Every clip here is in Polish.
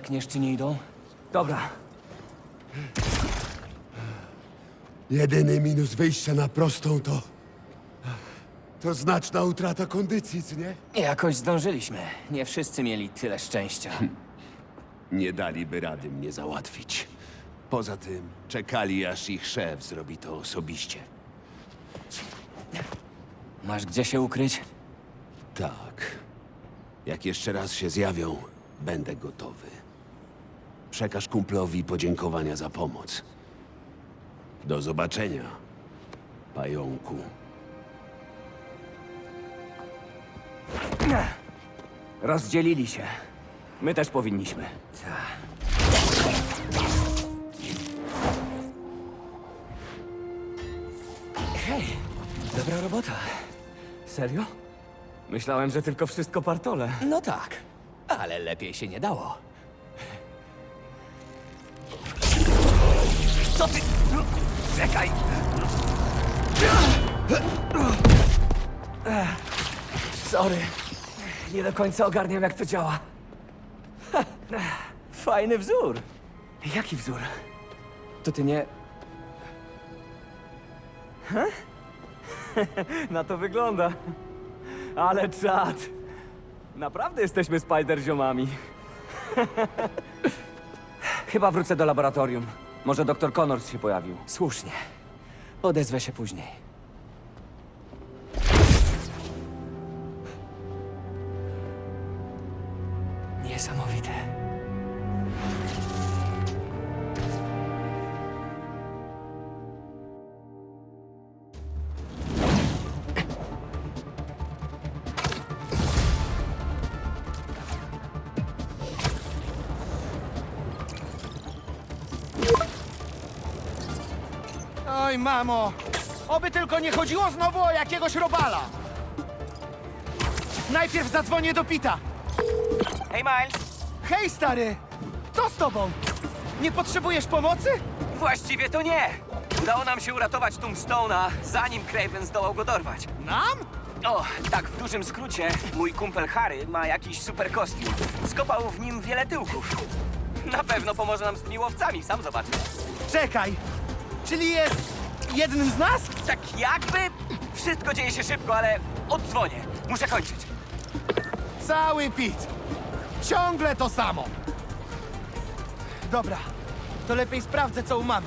Zerkniesz, czy nie idą? Dobra, Jedyny minus wyjścia na prostą to... To znaczna utrata kondycji, co nie? Jakoś zdążyliśmy. Nie wszyscy mieli tyle szczęścia. Nie daliby rady mnie załatwić. Poza tym czekali, aż ich szef zrobi to osobiście. Masz gdzie się ukryć? Tak. Jak jeszcze raz się zjawią, będę gotowy. Przekaż kumplowi podziękowania za pomoc. Do zobaczenia, pająku. rozdzielili się. My też powinniśmy. Hej, dobra robota. Serio? Myślałem, że tylko wszystko partole. No tak, ale lepiej się nie dało. Co ty? Czekaj! Sorry. Nie do końca ogarniam, jak to działa. Fajny wzór. Jaki wzór? To ty nie... Na to wygląda. Ale czad. Naprawdę jesteśmy spider-ziomami. Chyba wrócę do laboratorium. Może doktor Connors się pojawił. Słusznie. Odezwę się później. Oj, mamo! Oby tylko nie chodziło znowu o jakiegoś robala! Najpierw zadzwonię do Pita. Hej, Miles! Hej, stary! Co z tobą? Nie potrzebujesz pomocy? Właściwie to nie! Udało nam się uratować Tombstone'a, zanim Craven zdołał go dorwać. Nam? O, tak w dużym skrócie, mój kumpel Harry ma jakiś super kostium. Skopał w nim wiele tyłków. Na pewno pomoże nam z tymi łowcami, sam zobaczysz. Czekaj! Czyli jest jednym z nas? Tak jakby wszystko dzieje się szybko, ale oddzwonię. Muszę kończyć. Cały Pit. Ciągle to samo. Dobra, to lepiej sprawdzę, co u mamy.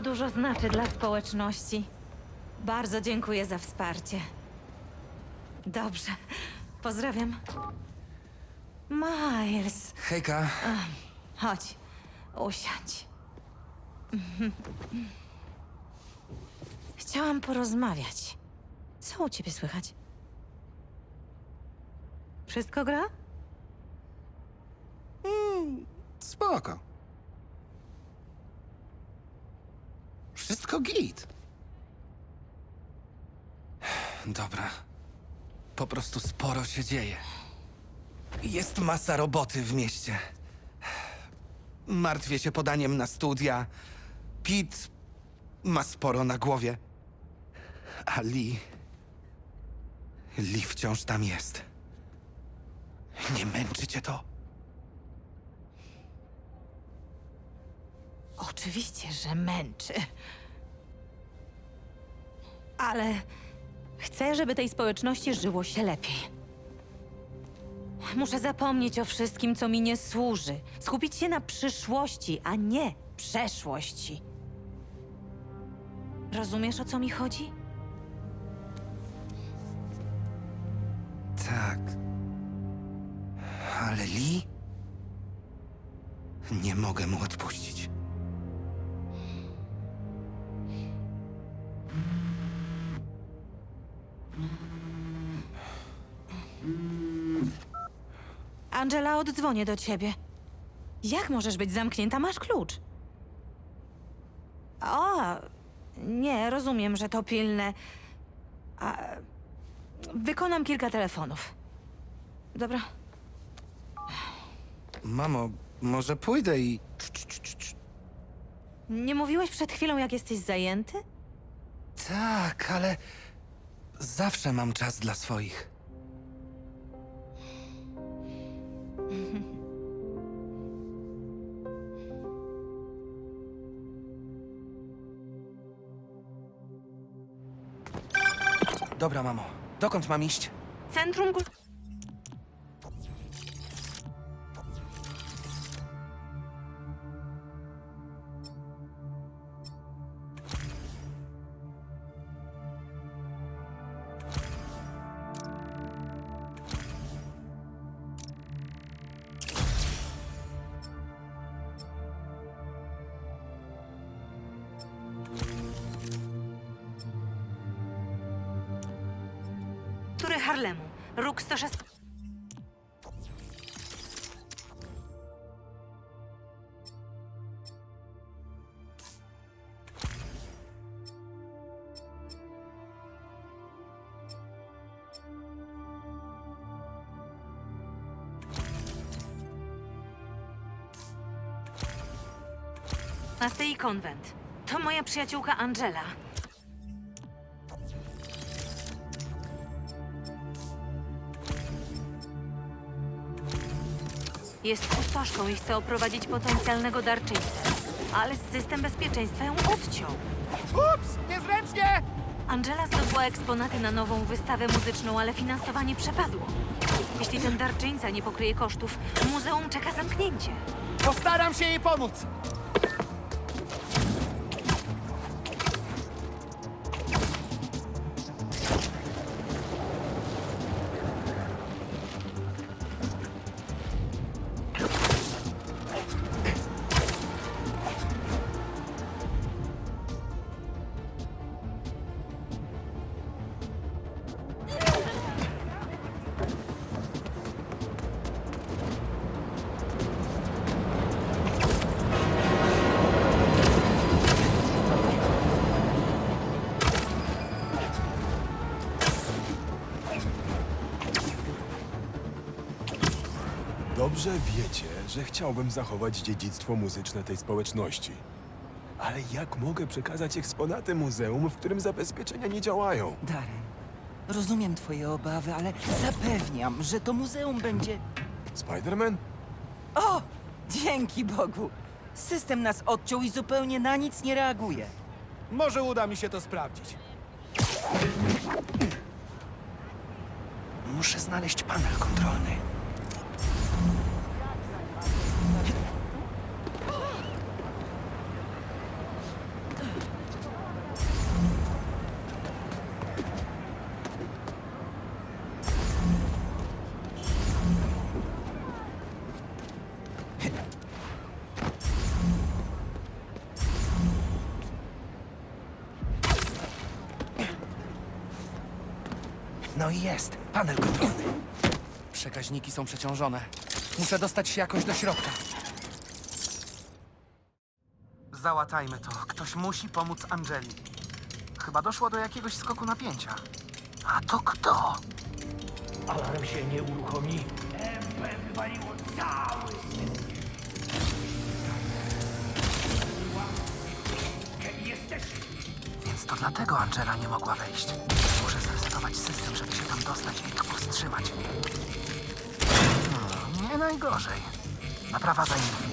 To dużo znaczy dla społeczności. Bardzo dziękuję za wsparcie. Dobrze. Pozdrawiam. Miles, Hejka. chodź. Usiądź. Chciałam porozmawiać. Co u ciebie słychać? Wszystko gra? Spoko. Wszystko git. Dobra. Po prostu sporo się dzieje. Jest masa roboty w mieście. Martwię się podaniem na studia. Pete ma sporo na głowie. A Lee... Lee wciąż tam jest. Nie męczy cię to? Oczywiście, że męczy. Ale chcę, żeby tej społeczności żyło się lepiej. Muszę zapomnieć o wszystkim, co mi nie służy. Skupić się na przyszłości, a nie przeszłości. Rozumiesz, o co mi chodzi? Tak. Ale Lee... Nie mogę mu odpuścić. Angela, oddzwonię do ciebie. Jak możesz być zamknięta? Masz klucz. O, nie, rozumiem, że to pilne. A, wykonam kilka telefonów. Dobra. Mamo, może pójdę i... Nie mówiłeś przed chwilą, jak jesteś zajęty? Tak, ale... Zawsze mam czas dla swoich. Dobra, mamo. Dokąd mam iść? Centrum Kul- Harlemu. Róg 106. Nastei konwent. To moja przyjaciółka Angela. Jest pustoszką i chce oprowadzić potencjalnego darczyńcę. Ale system bezpieczeństwa ją odciął. Ups, niezręcznie! Angela zdobyła eksponaty na nową wystawę muzyczną, ale finansowanie przepadło. Jeśli ten darczyńca nie pokryje kosztów, muzeum czeka zamknięcie. Postaram się jej pomóc. Dobrze wiecie, że chciałbym zachować dziedzictwo muzyczne tej społeczności. Ale jak mogę przekazać eksponaty muzeum, w którym zabezpieczenia nie działają? Darren, rozumiem twoje obawy, ale zapewniam, że to muzeum będzie... Spider-Man? O! Dzięki Bogu! System nas odciął i zupełnie na nic nie reaguje. Może uda mi się to sprawdzić. Muszę znaleźć panel kontrolny. No i jest, panel kontrolny. Przekaźniki są przeciążone. Muszę dostać się jakoś do środka. Załatajmy to. Ktoś musi pomóc Angeli. Chyba doszło do jakiegoś skoku napięcia. A to kto? Alarm się nie uruchomi. MP wywaliło cały Jesteś dlatego Angela nie mogła wejść. Muszę zresetować system, żeby się tam dostać i powstrzymać. Hmm, nie najgorzej. Naprawa zajmie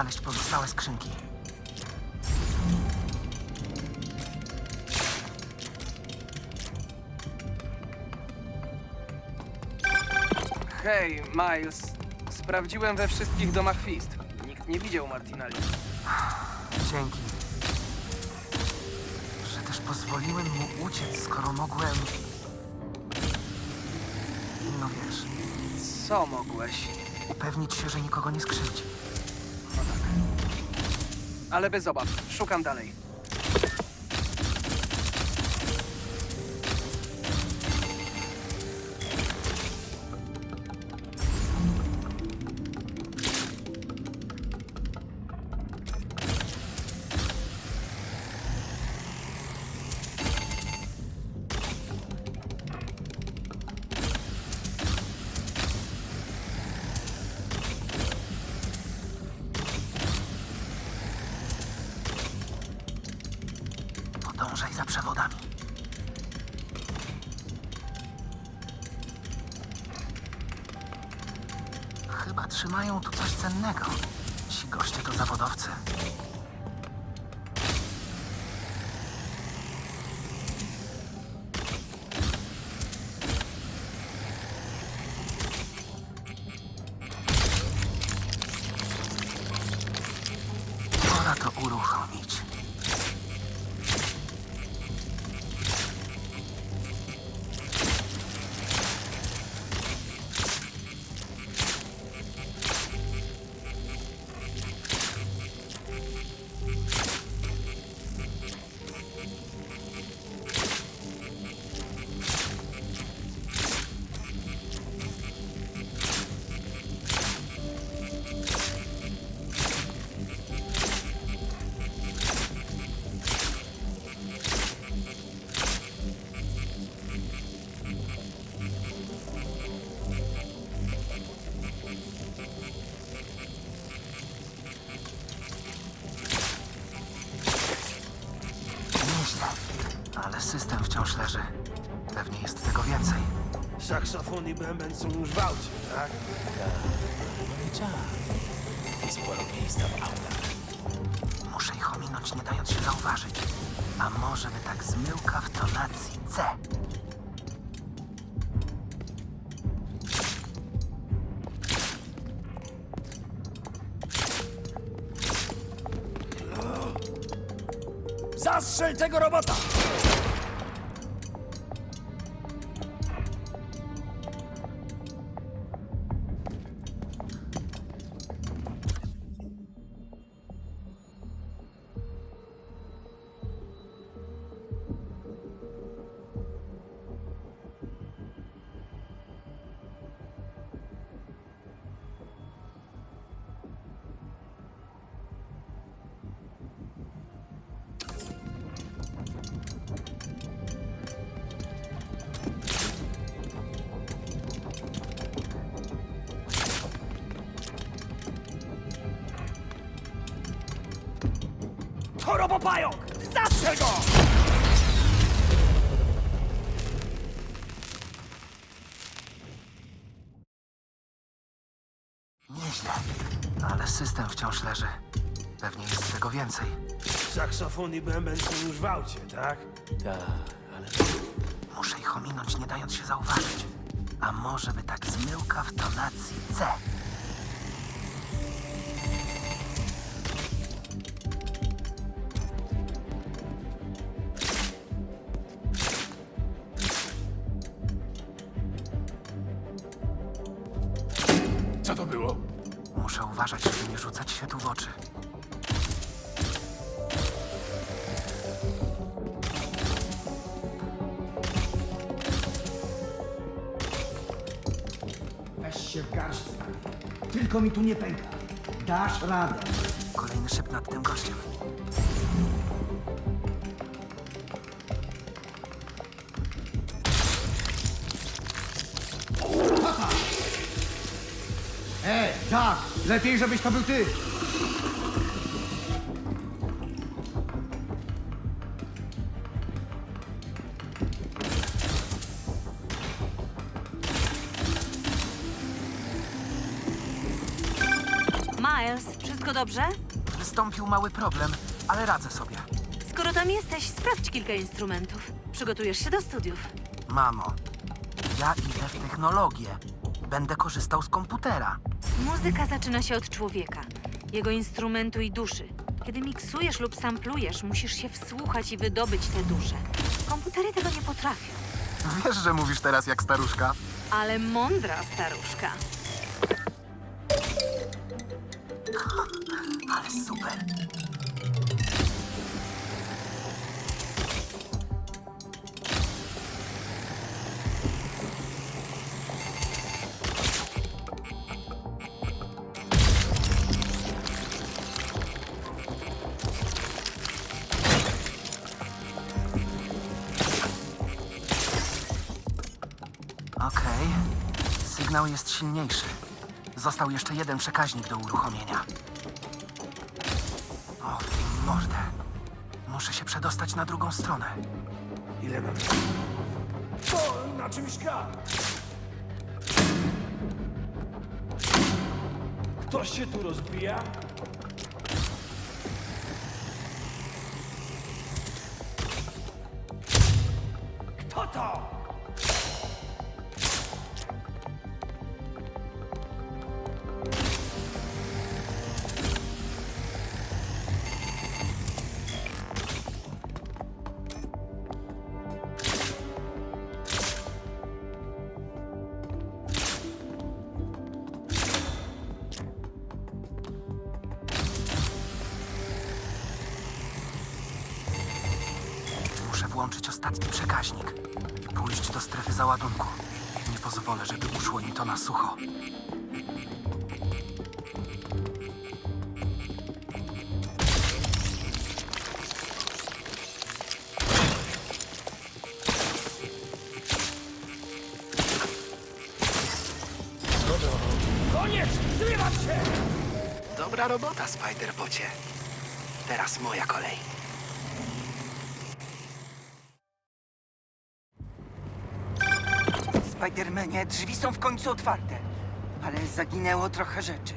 znaleźć pozostałe skrzynki. Hej, Miles. Sprawdziłem we wszystkich domach Fist. Nikt nie widział Martinelli. Dzięki. Że też pozwoliłem mu uciec, skoro mogłem... No wiesz, Co mogłeś? upewnić się, że nikogo nie skrzywdzi. Ale bez obaw. Szukam dalej. Trzymają tu coś cennego. Ci goście to zawodowcy. Pora to uruchomić. Saksofon i bęben są już w aucie, tak? Muszę ich ominąć, nie dając się zauważyć. A może by tak zmyłka w tonacji C. Zastrzel tego robota! Robopająk! Zastrzel go! Nieźle. Ale system wciąż leży. Pewnie jest tego więcej. Saksofon i bęben są już w aucie, tak? Muszę ich ominąć, nie dając się zauważyć. A może by tak zmyłka w tonacji C? Co to było? Muszę uważać, żeby nie rzucać się tu w oczy. Weź się w garść. Tylko mi tu nie pęka. Dasz radę. Kolejny szyb nad tym gościem. Ej, tak! Lepiej, żebyś to był ty! Miles, wszystko dobrze? Wystąpił mały problem, ale radzę sobie. Skoro tam jesteś, sprawdź kilka instrumentów. Przygotujesz się do studiów. Mamo, ja idę w technologię. Będę korzystał z komputera. Muzyka zaczyna się od człowieka, jego instrumentu i duszy. Kiedy miksujesz lub samplujesz, musisz się wsłuchać i wydobyć tę duszę. Komputery tego nie potrafią, Wiesz, że mówisz teraz jak staruszka? ale mądra staruszka. Ale super. Sygnał jest silniejszy. Został jeszcze jeden przekaźnik do uruchomienia. O, mordę. Muszę się przedostać na drugą stronę. Ile mam? O, na czymś gra. Ktoś się tu rozbija? Muszę włączyć ostatni przekaźnik pójść do strefy załadunku. Nie pozwolę, żeby uszło im to na sucho. Koniec! Zrywam się! Dobra robota, Spider-Bocie. Teraz moja kolej. Spidermanie, drzwi są w końcu otwarte. Ale zaginęło trochę rzeczy.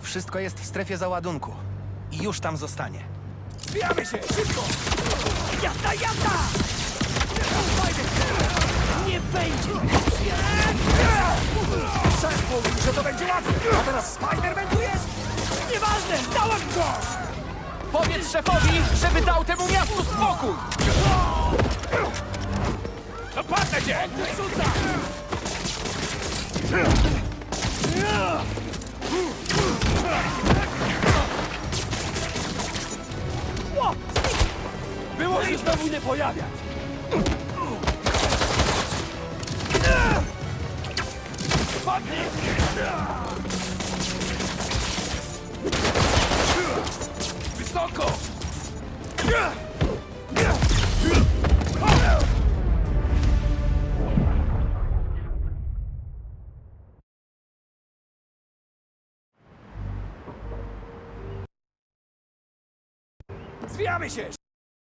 Wszystko jest w strefie załadunku. I już tam zostanie. Zbijamy się! Szybko! Jazda, jazda! Nie będzie! Szef mówił, że to będzie łatwe! A teraz Spider-Man tu jest? Nieważne! Dałem go! Powiedz szefowi, żeby dał temu miastu spokój! Dopadnę cię! Rzuca! Było się znowu nie pojawiać! Padnij! Wysoko! Zwijamy się!